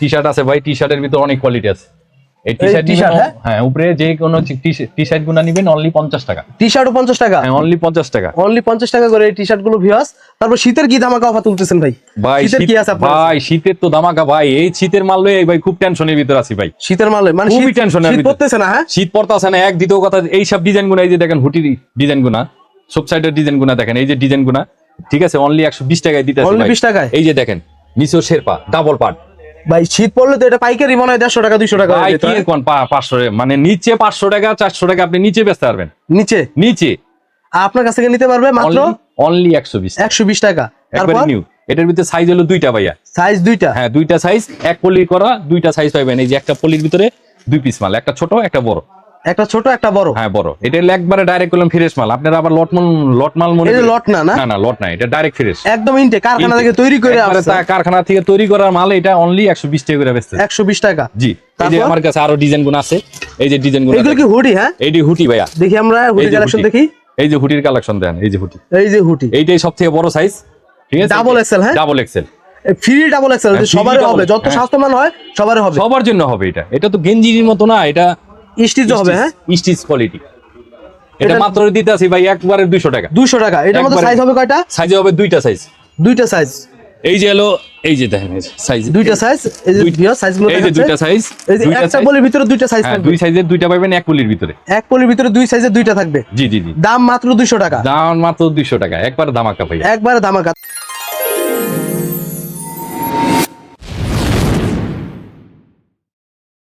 T shirt আছে। ভাই টি শার্টের ভিতরে অনেক কোয়ালিটি আছে। এই টি শার্ট হ্যাঁ? হ্যাঁ। উপরে যে কোনো টি শার্ট গুনা নিবেন অনলি পঞ্চাশ টাকা। টি শার্টও পঞ্চাশ টাকা? হ্যাঁ অনলি পঞ্চাশ টাকা। অনলি পঞ্চাশ টাকা করে এই টি শার্টগুলো ভিউয়ার্স তারপর শীতের কি ধামাকা অফার তুলতেছেন ভাই? ভাই শীতের কি আছে ভাই শীতের তো দামাকা ভাই। এই শীতের মাল লয়ে ভাই খুব টেনশনের ভিতর আছি ভাই। শীতের মালে মানে খুবই টেনশনের শীত পড়তেছে না হ্যাঁ? শীত পড়তাছে না এক দ্বিতীয় কথা এই সব ডিজাইন গুনা এই যে দেখেন হুটির ডিজাইন গুনা সব সাইডের ডিজাইন গুনা দেখেন এই যে ডিজাইন গুনা ঠিক আছে? অনলি একশো বিশ টাকায় দিতে Only 20 টাকায়? এই যে দেখেন নিচেও শেরপা ডাবল পার্ট ভাই শীত পড়লে তো এটা পাইকারি মনে হয় দেড়শো টাকা দুইশো টাকা হয়ে পাঁচশো মানে নিচে পাঁচশো টাকা চারশো টাকা আপনি নিচে বেচতে পারবেন। নিচে? নিচে। আপনার কাছ থেকে নিতে পারবে মাত্র অনলি একশো বিশ একশো বিশ টাকা। একবারে নিউ এটার ভিতরে সাইজ হলো দুইটা ভাইয়া। সাইজ দুইটা? হ্যাঁ দুইটা সাইজ এক পলির করা দুইটা সাইজ পাইবেন। এই যে একটা পলির ভিতরে দুই পিস মাল একটা ছোট একটা বড়। একটা ছোট একটা বড়? হ্যাঁ বড়। এটা একবারে ডাইরেক্ট করলাম ফ্রেশ মাল। আপনারা আবার মনে করেন? লট না, না? না লট না এটা ডাইরেক্ট ফ্রেশ একদম ইনটে কারখানা থেকে তৈরি করে কারখানা থেকে তৈরি মাল এটা অনলি একশো বিশ টাকা করে বেচতে একশো বিশ টাকা। জি এই যে আমার কাছে আরও ডিজাইনগুলো আছে। এই যে ডিজাইনগুলো এগুলো কি হুডি হ্যাঁ? এইটি হুটি ভাইয়া। দেখি আমরা হুডি কালেকশন দেখি। এই যে হুটির কালেকশন দেন এই যে হুটি। এই যে হুডি এইটাই সব থেকে বড় সাইজ ঠিক আছে? Double XL, হ্যাঁ? Double XL free double XL সবারই হবে। যত হ্যাঁ। স্বাস্থ্যবান হয় সবারই হবে। সবার জন্য হবে এটা। এটা তো গেঞ্জির মতো না এটা স্টিচ হবে হ্যাঁ? স্টিচ কোয়ালিটি এটা এটা- মাত্র দিতে আছি ভাই একবারে দুইশো টাকা। দুইশো টাকা। এটার মধ্যে সাইজ হবে কয়টা? সাইজে হবে দুইটা সাইজ দুইটা সাইজ এই যে হলো এই যে দেখেন সাইজ দুইটা সাইজ এই যে এই যে দুইটা সাইজ এই যে একটা বলির ভিতরে দুইটা সাইজ হ্যাঁ থাকবে। দুই সাইজের দুইটা পাবেন এক পুলির ভিতরে। এক পলির ভিতরে দুই সাইজের দুইটা থাকবে। জি জি জি। দাম মাত্র দুইশো টাকা। দাম মাত্র দুইশো টাকা। একবার দামাকা ভাই একবারে ধামাকা।